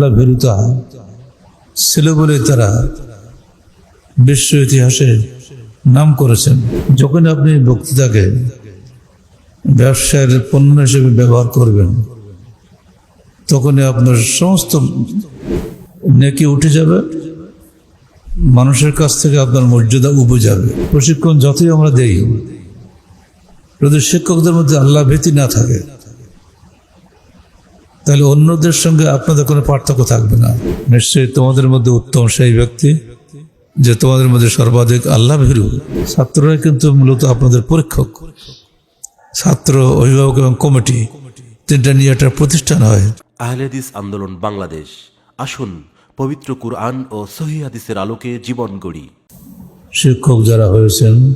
আল্লাহ ভীরুতা ছিল বলে তারা বিশ্ব ইতিহাসে নাম করেছেন। যখন আপনি বক্তৃতাকে ব্যবসায়ের পণ্য হিসেবে ব্যবহার করবেন, তখনই আপনার সমস্ত নেকি উঠে যাবে, মানুষের কাছ থেকে আপনার মর্যাদা উবে যাবে। প্রশিক্ষণ যতই আমরা দেই, যদি শিক্ষকদের মধ্যে আল্লাহ ভীতি না থাকে তাহলে অন্যদের সঙ্গে আপনাদের কোনো পার্থক্য থাকবে না। নিশ্চয়ই তোমাদের মধ্যে উত্তম সেই ব্যক্তি যে তোমাদের মধ্যে সর্বাধিক আল্লাহ ভীরু। ছাত্ররা কিন্তু মূলত আপনাদের পরীক্ষক। ছাত্র অভিভাবক এবং কমিটি তিনটা নিয়ে একটা প্রতিষ্ঠান হয়। আহলেদিস আন্দোলন বাংলাদেশ। আসুন পবিত্র কুরআন ও সহি হাদিসের আলোকে জীবন গড়ি। শিক্ষক যারা হয়েছেন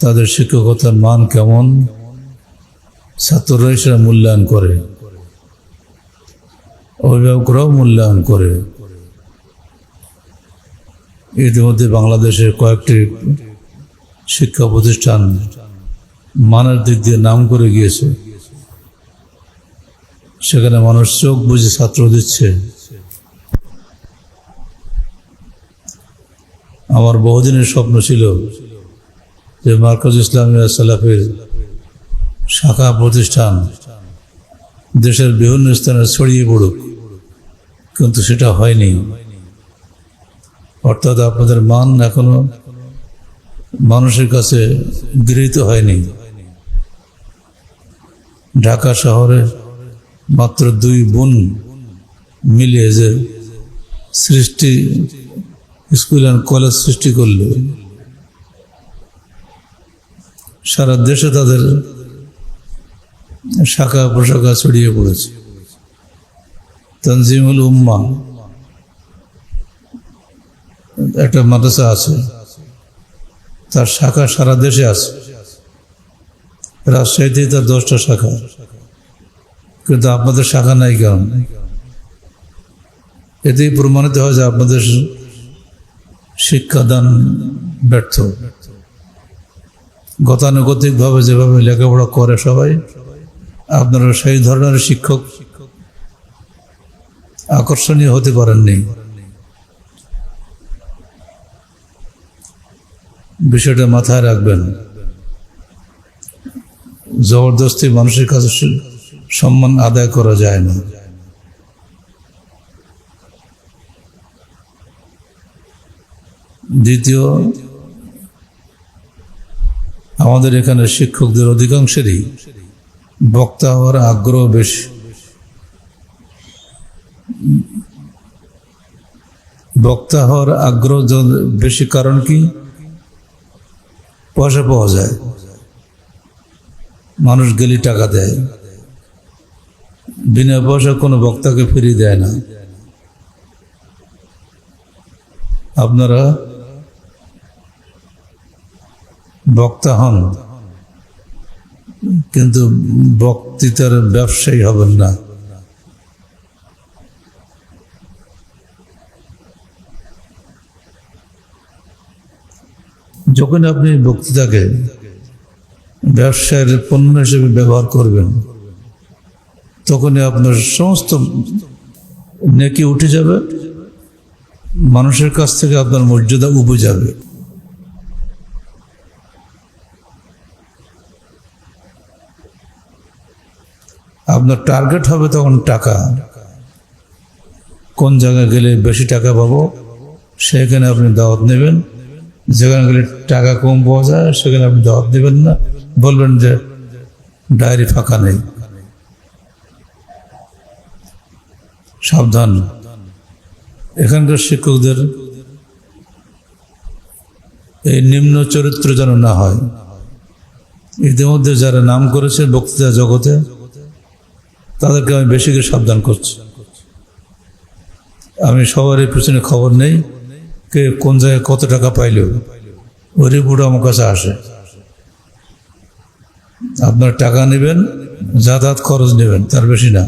তাদের শিক্ষকতার মান কেমন? ছাত্ররাই সেটা মূল্যায়ন করে। অভিভাবকরাও মূল্যায়ন করে। ইতিমধ্যে বাংলাদেশের কয়েকটি শিক্ষা প্রতিষ্ঠান মানের দিক দিয়ে নাম করে গিয়েছে। সেখানে মানুষ চোখ বুঝে ছাত্র দিচ্ছে। আমার বহুদিনের স্বপ্ন ছিল যে মার্কাজ ইসলামিয়া সালাফের শাখা প্রতিষ্ঠান দেশের বিভিন্ন স্থানে ছড়িয়ে পড়ুক। কিন্তু সেটা হয়নি। অর্থাৎ আপনাদের মান এখনও মানুষের কাছে গৃহীত হয়নি। ঢাকা শহরে মাত্র দুই বোন মিলিয়ে যে সৃষ্টি, স্কুল অ্যান্ড কলেজ সৃষ্টি করল। সারা দেশে তাদের শাখা প্রশাখা ছড়িয়ে পড়েছে। তনজিমুল উম্মা। একটা মাদ্রাসা আছে। তার শাখা সারা দেশে আছে। রাজশাহীতে তার দশটা শাখা। কিন্তু আপনাদের শাখা নাই কেন? এতেই প্রমাণিত হয় যে আপনাদের শিক্ষাদান ব্যর্থ। গতানুগতিকভাবে যেভাবে লেখাপড়া করে সবাই, আপনারা সেই ধরনের শিক্ষক আকর্ষণীয় হতে পারেননি। বিষয়টা মাথায় রাখবেন। জবরদস্তি মানুষের কাছে সম্মান আদায় করা যায় না। দ্বিতীয়, আমাদের এখানে শিক্ষকদের অধিকাংশেরই বক্তা হওয়ার আগ্রহ বেশি। বক্তা হওয়ার আগ্রহ বেশি কারণ কি? পয়সা পাওয়া যায়। মানুষ গেলি টাকা দেয়। বিনা পয়সা কোনো বক্তাকে ফিরিয়ে দেয় না। আপনারা বক্তা হন, কিন্তু বক্তৃতার ব্যবসায়ী হবেন না। যখন আপনি বক্তৃতাকে ব্যবসায়ের পণ্য হিসেবে ব্যবহার করবেন, তখনই আপনার সমস্ত নেকি উঠে যাবে, মানুষের কাছ থেকে আপনার মর্যাদা উবে যাবে। আপনার টার্গেট হবে তখন টাকা। কোন জায়গায় গেলে বেশি টাকা পাবো, সেখানে আপনি দাওয়াত নেবেন। যেখানে টাকা কম পাওয়া যায়, সেখানে আপনি জবাব নেবেন না। বলবেন যে, ডায়েরি ফাঁকা নেই। সাবধান। এখানকার শিক্ষকদের এই নিম্ন চরিত্র যেন না হয়। ইতিমধ্যে যারা নাম করেছে বক্তৃতা জগতে, তাদেরকে আমি বেশি করে সাবধান করছি। আমি সবারই পিছনে খবর নেই। কে কোন জায়গায় কত টাকা পাইল? ওই রিপোর্ট আমার কাছে আসে। আপনার টাকা নেবেন, যাতায়াত খরচ নেবেন, তার বেশি না।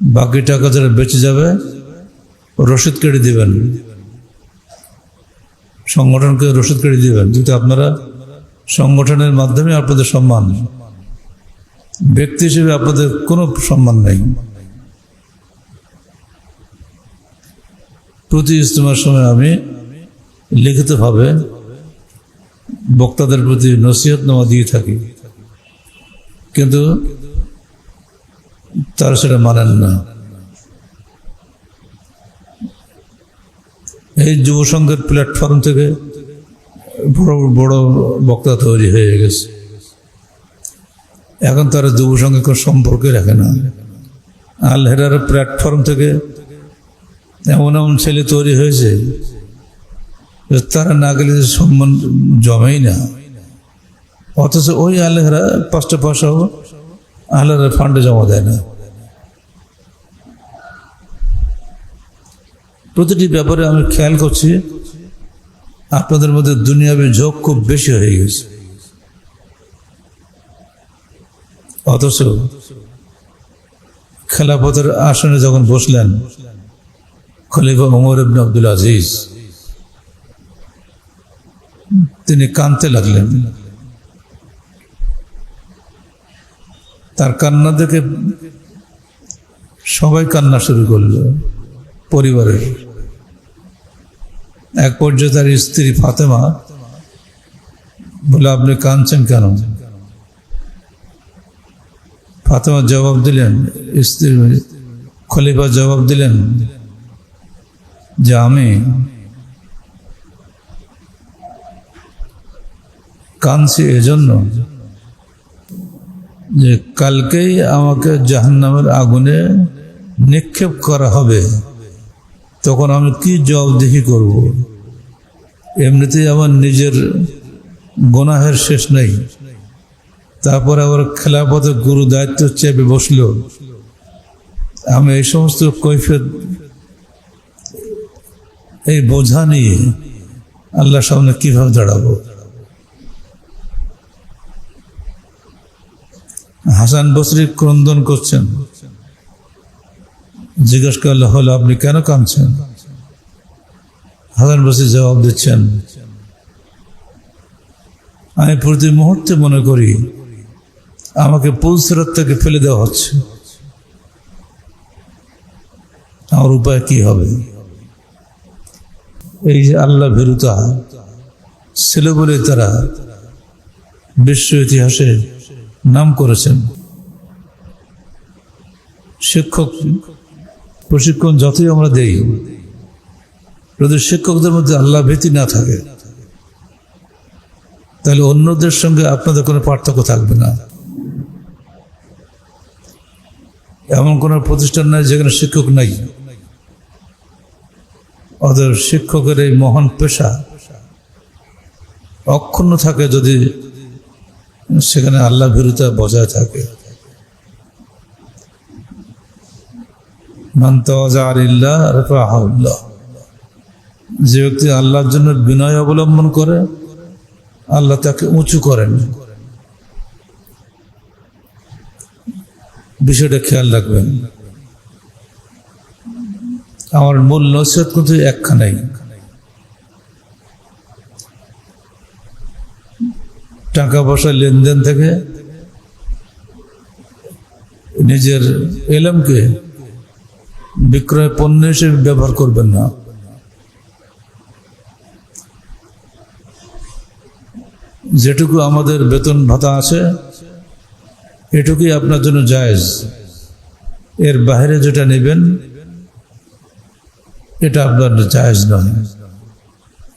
বাকি টাকা যারা বেঁচে যাবে, রসিদ কেটে দিবেন। সংগঠনকে রসিদ কেটে দিবেন যদি আপনারা সংগঠনের মাধ্যমে আপনাদের সম্মান। ব্যক্তি হিসেবে আপনাদের কোনো সম্মান নেই। প্রতি ইজতেমার সময় আমি লিখিতভাবে বক্তাদের প্রতি নসিহত নসিহতনামা দিয়ে থাকি। কিন্তু তারা সেটা মানেন না। এই যুব সংঘের প্ল্যাটফর্ম থেকে বড় বড় বক্তা তৈরি হয়ে গেছে। এখন তারা যুব সংঘে কোনো সম্পর্কে রাখে না। আলহেরার প্ল্যাটফর্ম থেকে এমন এমন ছেলে তৈরি হয়েছে তারা না গেলে সম্মান জমেই না। অথচ ওই আলহেরা পাঁচটা পয়সাও আলহেরার ফান্ডে জমা দেয় না। প্রতিটি ব্যাপারে আমি খেয়াল করছি, আপনাদের মধ্যে দুনিয়াবি ঝোঁক খুব বেশি হয়ে গেছে। অথচ খেলাপথের আসনে যখন বসলেন খলিফা ওমর ইবনে আব্দুল আজিজ। তিনি কানতে লাগলেন। তার কান্না দেখে সবাই কান্না শুরু করল, পরিবারের। এক পর্যায়ে তার স্ত্রী ফাতেমা বলে, আপনি কাঁদছেন কেন? ফাতেমা জবাব দিলেন, স্ত্রী খলিফা জবাব দিলেন যে আমি কাঁদছি এজন্য যে কালকেই আমাকে জাহান্নামের আগুনে নিক্ষেপ করা হবে, তখন আমি কি জবাবদিহি করব? এমনিতেই আমার নিজের গোনাহের শেষ নেই। তারপরে আবার খেলাপথে গুরু দায়িত্ব চেপে বসল। আমি এই সমস্ত কৈফিয়ত এই বোঝা নিয়ে আল্লাহর সামনে কীভাবে দাঁড়াবো। হাসান বসরি ক্রন্দন করছেন। জিজ্ঞেস করলে হলো আপনি কেন কাঁদছেন? হাসান বসরি জবাব দিচ্ছেন, আমি প্রতি মুহূর্তে মনে করি আমাকে পুলসিরত থেকে ফেলে দেওয়া হচ্ছে। আমার উপায় কি হবে? এই যে আল্লাহ ভীরুতা ছিল বলে তারা বিশ্ব ইতিহাসে নাম করেছেন। শিক্ষক, প্রশিক্ষণ যতই আমরা দেই, যদি শিক্ষকদের মধ্যে আল্লাহ ভীতি না থাকে, তাহলে অন্যদের সঙ্গে আপনাদের কোনো পার্থক্য থাকবে না। এমন কোনো প্রতিষ্ঠান নাই যেখানে শিক্ষক নাই। ওদের শিক্ষকের এই মহান পেশা অক্ষুণ্ণ থাকে যদি সেখানে আল্লাহ ভীরুতা বজায় থাকে। যে ব্যক্তি আল্লাহর জন্য বিনয় অবলম্বন করে, আল্লাহ তাকে উঁচু করেন। বিষয়টা খেয়াল রাখবেন। আমার মূল নসিহত কিন্তু একখানাই। টাকা পয়সা লেনদেন থেকে নিজের এলমকে বিক্রয় পণ্য হিসেবে ব্যবহার করবেন না। যেটুকু আমাদের বেতন ভাতা আছে, এটুকুই আপনার জন্য জায়েজ। এর বাইরে যেটা নেবেন এটা আপনার জায়েজ নয়।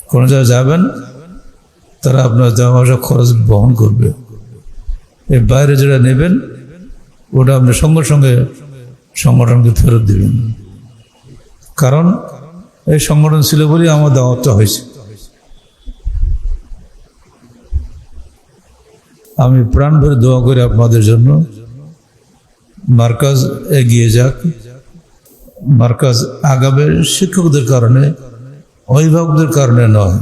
কোনো জায়গায় যাবেন, তারা আপনার আসা খরচ বহন করবে। এর বাইরে যেটা নেবেন, ওটা আপনি সঙ্গে সঙ্গে সংগঠনকে ফেরত দিবেন। কারণ এই সংগঠন ছিল বলেই আমার দাওয়াতটা হয়েছে। আমি প্রাণ ভরে দোয়া করি আপনাদের জন্য। মার্কাজ এগিয়ে যাক। মার্কাজ আগাবে শিক্ষকদের কারণে, অভিভাবকদের কারণে নয়।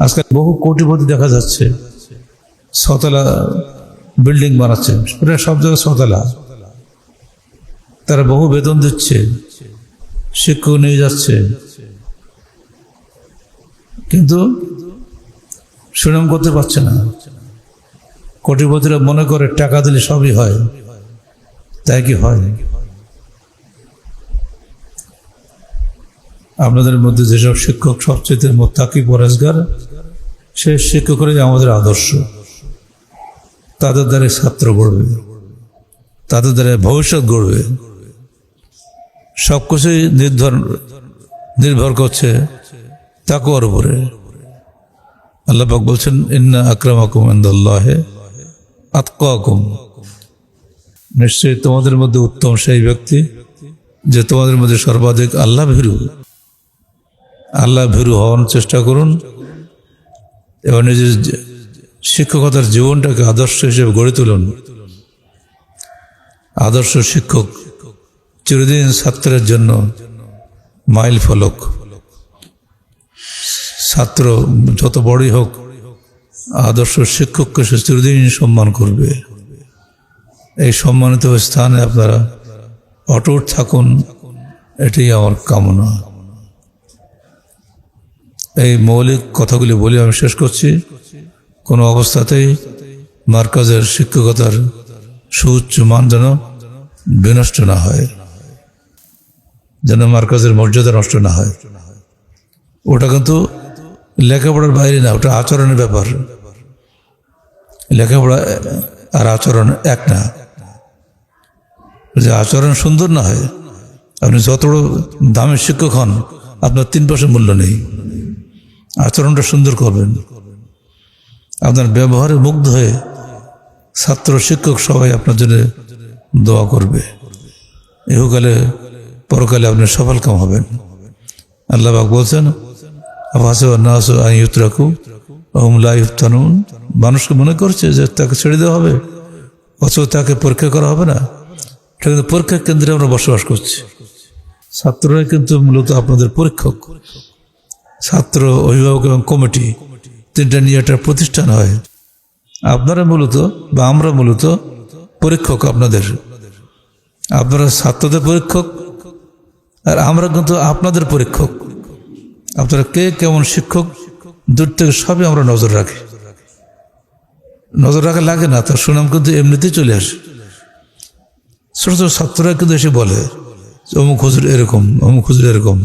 আজকাল বহু কোটিপতি দেখা যাচ্ছে, ছতলা বিল্ডিং বানাচ্ছে, প্রায় সব জায়গায় ছতলা। তারা বহু বেতন দিচ্ছে, শিক্ষক নিয়ে যাচ্ছে। কিন্তু সুনাম করতে পারছে না। কোটিপতিরা মনে করে, টাকা দিলে সবই হয়। তাই কি হয়? আপনাদের মধ্যে যেসব শিক্ষক সবচেয়ে মোত্তাকি পরেজগার সে শিক্ষকরাই আমাদের আদর্শ। তাদের দ্বারা ছাত্র গড়বে। তাদের দ্বারা ভবিষ্যৎ গড়বে। সব কিছুই নির্ভর নির্ভর করছে তাকুয়ার উপরে। আল্লাহ পাক বলছেন, ইন্না আকরাম আকুম ইন্দাল্লাহে আতকাকুম। নিশ্চয়ই তোমাদের মধ্যে উত্তম সেই ব্যক্তি যে তোমাদের মধ্যে সর্বাধিক আল্লাহ ভীরু আল্লাহ ভীরু হওয়ার চেষ্টা করুন এবং নিজের শিক্ষকতার জীবনটাকে আদর্শ হিসেবে গড়ে তুলুন। আদর্শ শিক্ষক চিরদিন ছাত্রের জন্য মাইল ফলক। ছাত্র যত বড়ই হোক, আদর্শ শিক্ষককে সে চিরদিন সম্মান করবে। এই সম্মানিত স্থানে আপনারা অটুট থাকুন, এটাই আমার কামনা। এই মৌলিক কথাগুলি বলে, আমি শেষ করছি। কোনো অবস্থাতেই মার্কাজের শিক্ষকতার সুউচ্চ মান যেন বিনষ্ট না হয়, যেন মার্কাজের মর্যাদা নষ্ট না হয়। ওটা কিন্তু লেখাপড়ার বাইরে না, ওটা আচরণের ব্যাপার। লেখাপড়া আর আচরণ এক না। যে আচরণ সুন্দর না হয়, আপনি যত দামের শিক্ষক হন, আপনার তিন পয়সা মূল্য নেই। আচরণটা সুন্দর করবেন। আপনার ব্যবহারে মুগ্ধ হয়ে ছাত্র, শিক্ষক সবাই আপনার জন্য দোয়া করবে। ইহুকালে পরকালে আপনি সফল কাম হবেন। আল্লাহ পাক বলছেন মানুষকে মনে করছে যে তাকে ছেড়ে দেওয়া হবে, অথচ তাকে পরীক্ষা করা হবে না। এটা কিন্তু পরীক্ষা কেন্দ্রে আমরা বসবাস করছি। ছাত্ররা কিন্তু মূলত আপনাদের পরীক্ষক। ছাত্র অভিভাবক এবং কমিটি তিনটা নিয়ে একটা প্রতিষ্ঠান হয়। আপনারা মূলত বা আমরা মূলত পরীক্ষক আপনাদের। আপনারা ছাত্রদের পরীক্ষক আর আমরা কিন্তু আপনাদের পরীক্ষক। আপনারা কে কেমন শিক্ষক, দূর থেকে সবই আমরা নজর রাখি। নজর রাখা লাগে না, তার সুনাম কিন্তু এমনিতেই চলে আসে। ছোট ছোট ছাত্ররা কিন্তু এসে বলে অমুক হুজুর এরকম, অমুক হুজুর এরকম।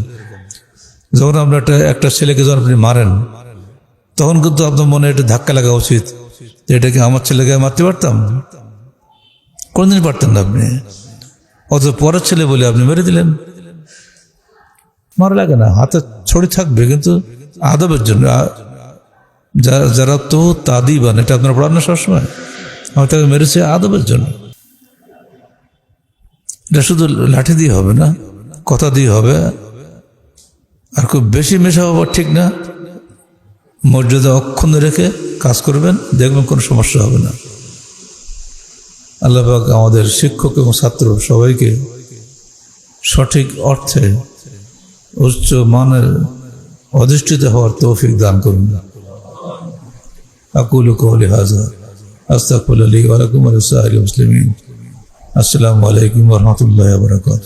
যখন আপনার একটা একটা ছেলেকে যখন আপনি মারেন, তখন কিন্তু আপনার মনে একটা ধাক্কা লাগা উচিত যে এটাকে আমার ছেলেকে মারতে পারতাম? কোনদিন পারতেন না আপনি। অত পরের ছেলে বলে আপনি মেরে দিলেন। মারা লাগে না, হাতে ছড়ি থাকবে, কিন্তু আদবের জন্য। যারা তো তাদি বান এটা আপনার পড়ান না সবসময়। আমি তাকে মেরেছে আদবের জন্য। এটা শুধু লাঠি দিয়ে হবে না, কথা দিয়ে হবে। আর খুব বেশি মেশা হওয়া ঠিক না। মর্যাদা অক্ষুণ্ণ রেখে কাজ করবেন, দেখবেন কোনো সমস্যা হবে না। আল্লাহবাক আমাদের শিক্ষক এবং ছাত্র সবাইকে সঠিক অর্থে উচ্চ মানের অধিষ্ঠিত হওয়ার তৌফিক দান করুন। আকুল কৌলি হাজা আস্তাকুল আলী ওয়ালাকুম আলসাহ মুসলিমিন। আসসালামু আলাইকুম রহমতুল্লাহ বরকাত